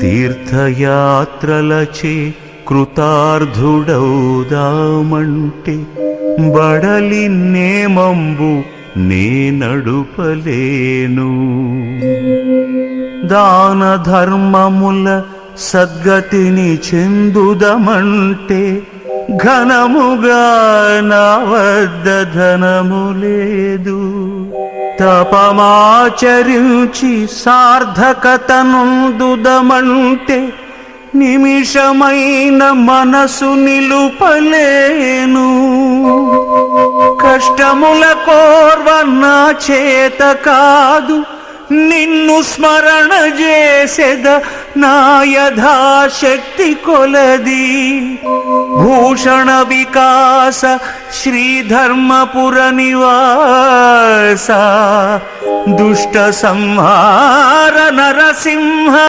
తీర్థయాత్రలచే కృతార్థుడౌదామంటే బడలి నేమంబు నే నడుపలేను. దాన ధర్మముల సద్గతిని చెందుదమంటే ఘనముగా నా వద్ద ధనము లేదు. తపమాచరించి సార్థకతనుదుదమంటే నిమిషమైన మనసు నిలుపలేను. కష్టముల కోర్వ నా చేత కాదు నిన్ను స్మరణ చేసేద నా యథాశక్తి కొలది. భూషణ వికాస శ్రీధర్మపుర నివాస దుష్ట సంహార నరసింహ